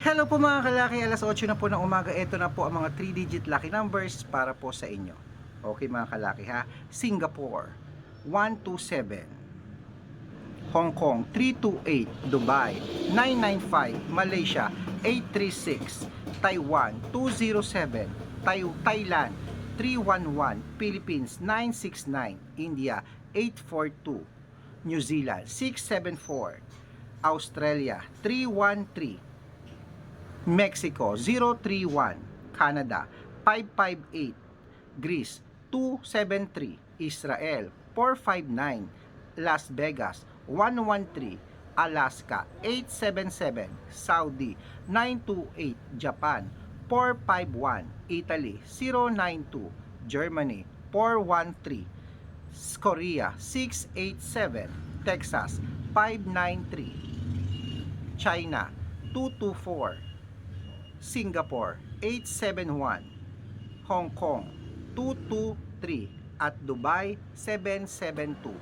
Hello po mga kalaki, alas 8 na po ng umaga. Ito na po ang mga 3-digit lucky numbers para po sa inyo. Okay mga kalaki ha. Singapore, 127. Hong Kong, 328. Dubai, 995. Malaysia, 836. Taiwan, 207. Tai- Thailand, 311. Philippines, 969. India, 842. New Zealand, 674. Australia, 313. Mexico 031, Canada 558, Greece 273, Israel 459, Las Vegas 113, Alaska 877, Saudi 928, Japan 451, Italy 092, Germany 413, Korea 687, Texas 593, China 224, Singapore 871, Hong Kong 223 at Dubai 772.